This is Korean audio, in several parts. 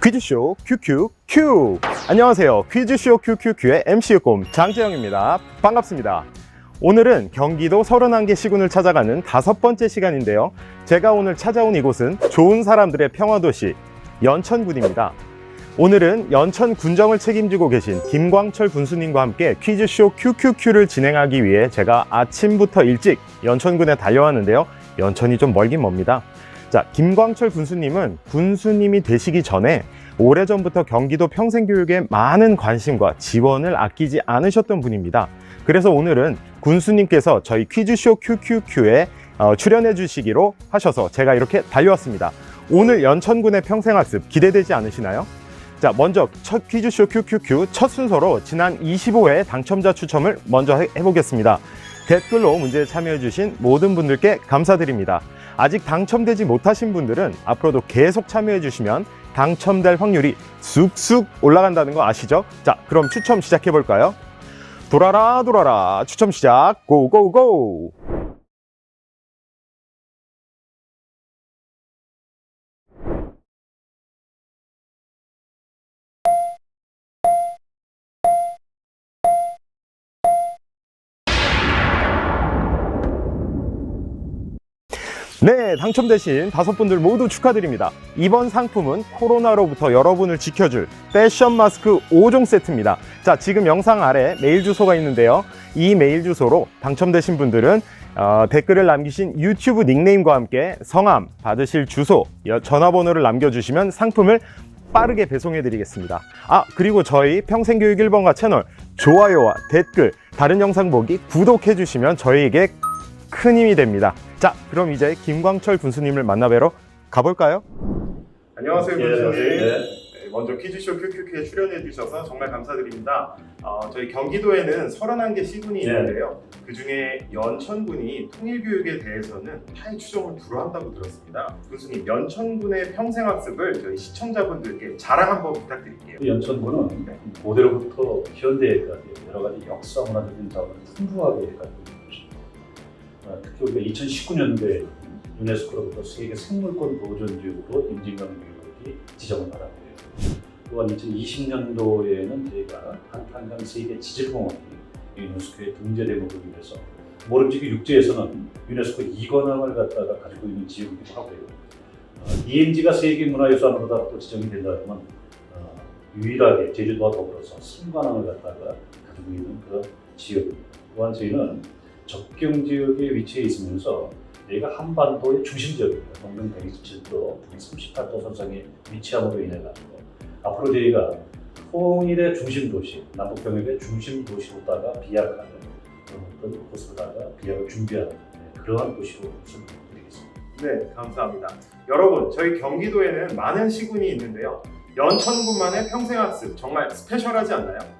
퀴즈쇼 QQQ 안녕하세요. 퀴즈쇼 QQQ의 MC 꼼 장재영입니다. 반갑습니다. 오늘은 경기도 31개 시군을 찾아가는 다섯 번째 시간인데요. 제가 오늘 찾아온 이곳은 좋은 사람들의 평화도시 연천군입니다. 오늘은 연천 군정을 책임지고 계신 김광철 군수님과 함께 퀴즈쇼 QQQ를 진행하기 위해 제가 아침부터 일찍 연천군에 달려왔는데요. 연천이 좀 멀긴 멉니다 자, 김광철 군수님은 군수님이 되시기 전에 오래전부터 경기도 평생교육에 많은 관심과 지원을 아끼지 않으셨던 분입니다. 그래서 오늘은 군수님께서 저희 퀴즈쇼 QQQ에 어, 출연해 주시기로 하셔서 제가 이렇게 달려왔습니다. 오늘 연천군의 평생학습 기대되지 않으시나요? 자, 먼저 첫 퀴즈쇼 QQQ 첫 순서로 지난 25회 당첨자 추첨을 먼저 해- 해보겠습니다. 댓글로 문제에 참여해주신 모든 분들께 감사드립니다. 아직 당첨되지 못하신 분들은 앞으로도 계속 참여해 주시면 당첨될 확률이 쑥쑥 올라간다는 거 아시죠? 자, 그럼 추첨 시작해 볼까요? 돌아라 돌아라 추첨 시작 고고고 네, 당첨되신 다섯 분들 모두 축하드립니다. 이번 상품은 코로나로부터 여러분을 지켜줄 패션 마스크 5종 세트입니다. 자, 지금 영상 아래 메일 주소가 있는데요. 이 메일 주소로 당첨되신 분들은 어, 댓글을 남기신 유튜브 닉네임과 함께 성함, 받으실 주소, 여- 전화번호를 남겨주시면 상품을 빠르게 배송해 드리겠습니다. 아, 그리고 저희 평생교육 1번가 채널 좋아요와 댓글, 다른 영상 보기 구독해 주시면 저희에게 큰 힘이 됩니다. 자, 그럼 이제 김광철 군수님을 만나뵈러 가볼까요? 안녕하세요, 예, 군수님. 네. 네, 먼저 퀴즈쇼 QQQ에 출연해 주셔서 정말 감사드립니다. 어, 저희 경기도에는 31개 시군이 네. 있는데요. 그 중에 연천군이 통일교육에 대해서는 타의 추종을 불허한다고 들었습니다. 군수님, 연천군의 평생학습을 저희 시청자분들께 자랑 한번 부탁드릴게요. 그 연천군은 고대로부터 현대까지 여러 가지 역사 문화적인 자원을 풍부하게 가지고 특히 우리가 2019년도에 유네스코로부터 세계 생물권 보존 지역으로 임진강 유역이 지정을 받았고요. 또한 2020년도에는 저희가 한탄강 세계 지질공원이 유네스코에 등재 대목을 위해서 모름지기 육지에서는 유네스코 2관왕을 갖다가 가지고 있는 지역이기도 하고요. 어, EMG가 세계 문화유산으로 또 지정이 된다면 어, 유일하게 제주도와 더불어서 3관왕을 갖다가 가지고 있는 그런 지역입니다. 또한 저희는 접경 지역에 위치해 있으면서 여기가 한반도의 중심 지역입니다. 동경 127도, 북위 38도 선상에 위치함으로 인해 가지고 앞으로 저희가 통일의 중심 도시, 남북 병역의 중심 도시로다가 비약하는 그런 곳으로다가 비약을 준비하는 네, 그러한 도시로 설명드리겠습니다. 네, 감사합니다. 여러분, 저희 경기도에는 많은 시군이 있는데요. 연천군만의 평생학습 정말 스페셜하지 않나요?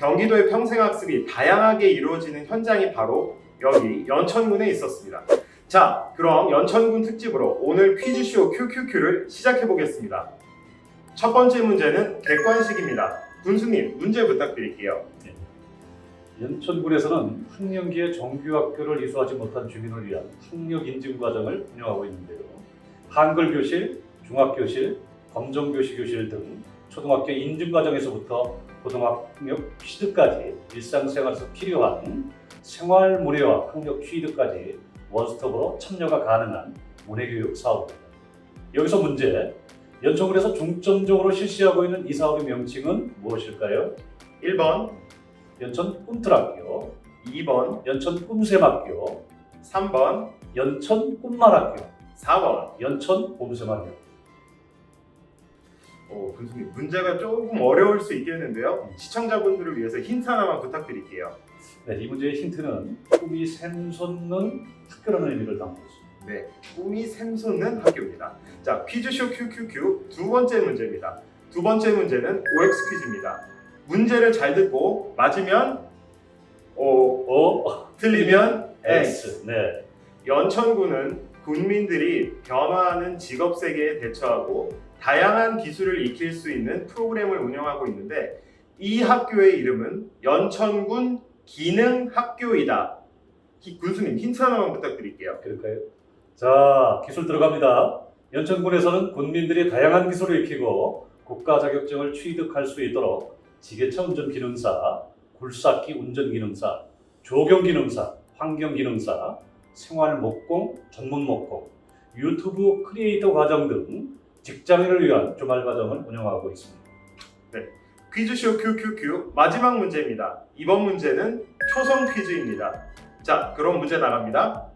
경기도의 평생학습이 다양하게 이루어지는 현장이 바로 여기 연천군에 있었습니다. 자, 그럼 연천군 특집으로 오늘 퀴즈쇼 QQQ를 시작해 보겠습니다. 첫 번째 문제는 객관식입니다. 군수님, 문제 부탁드릴게요. 연천군에서는 학령기에 정규학교를 이수하지 못한 주민을 위한 학력 인증 과정을 운영하고 있는데요. 한글 교실, 중학 교실, 검정교시 교실 등 초등학교 인증 과정에서부터 고등학력 취득까지 일상생활에서 필요한 생활 문해와 학력 취득까지 원스톱으로 참여가 가능한 문해교육 사업입니다. 여기서 문제. 연천군에서 중점적으로 실시하고 있는 이 사업의 명칭은 무엇일까요? 1번, 연천 꿈틀학교, 2번, 연천 꿈샘학교, 3번, 연천 꿈말학교, 4번. 연천 봄샘학교. 어, 군수님, 문제가 조금 어려울 수 있겠는데요. 시청자분들을 위해서 힌트 하나만 부탁드릴게요. 네, 이 문제의 힌트는 꿈이 샘솟는 학교라는 의미를 담고 있습니다. 네, 꿈이 샘솟는 학교입니다. 자, 퀴즈쇼 QQQ 두 번째 문제입니다. 두 번째 문제는 OX 퀴즈입니다. 문제를 잘 듣고 맞으면 O, O, 틀리면 X. X. 네. 연천군은 군민들이 변화하는 직업 세계에 대처하고 다양한 기술을 익힐 수 있는 프로그램을 운영하고 있는데 이 학교의 이름은 연천군 기능학교이다. 히- 군수님 힌트 하나만 부탁드릴게요. 그럴까요? 자, 기술 들어갑니다. 연천군에서는 군민들이 다양한 기술을 익히고 국가 자격증을 취득할 수 있도록 지게차 운전 기능사, 굴삭기 운전 기능사, 조경 기능사, 환경 기능사, 생활 목공, 전문 목공, 유튜브 크리에이터 과정 등 직장인을 위한 주말 과정을 운영하고 있습니다. 퀴즈쇼 QQQ 마지막 문제입니다. 이번 문제는 초성 퀴즈입니다. 자, 그럼 문제 나갑니다.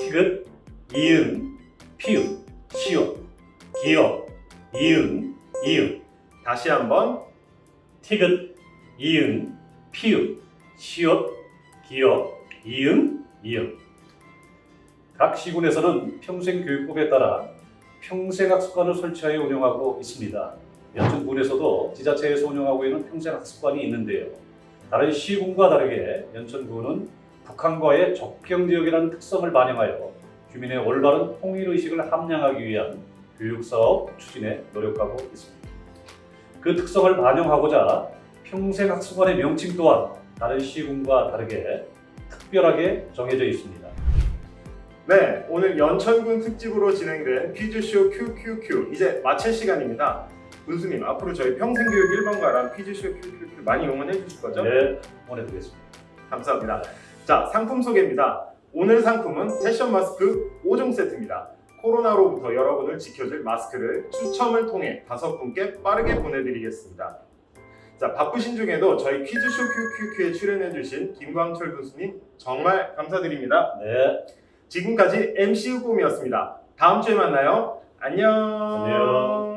티귿, 이응, 피읍, 시옷, 기역, 이응, 이응. 다시 한번 티귿, 이응, 피읍, 시옷, 기역, 이응, 이응. 각 시군에서는 평생교육법에 따라 평생학습관을 설치하여 운영하고 있습니다. 연천군에서도 지자체에서 운영하고 있는 평생학습관이 있는데요. 다른 시군과 다르게 연천군은 북한과의 적경 지역이라는 특성을 반영하여 주민의 올바른 통일 의식을 함양하기 위한 교육 사업 추진에 노력하고 있습니다. 그 특성을 반영하고자 평생학습관의 명칭 또한 다른 시군과 다르게 특별하게 정해져 있습니다. 네, 오늘 연천군 특집으로 진행된 퀴즈쇼 QQQ 이제 마칠 시간입니다. 군수님, 앞으로 저희 평생교육 1번가랑 퀴즈쇼 QQQ 많이 응원해 주실 거죠? 네, 응원해드리겠습니다. 감사합니다. 자, 상품 소개입니다. 오늘 상품은 패션 마스크 5종 세트입니다. 코로나로부터 여러분을 지켜줄 마스크를 추첨을 통해 다섯 분께 빠르게 보내드리겠습니다. 자, 바쁘신 중에도 저희 퀴즈쇼 QQQ에 출연해주신 김광철 군수님 정말 감사드립니다. 네. 지금까지 MC 우꼼이었습니다. 다음 주에 만나요. 안녕. 안녕.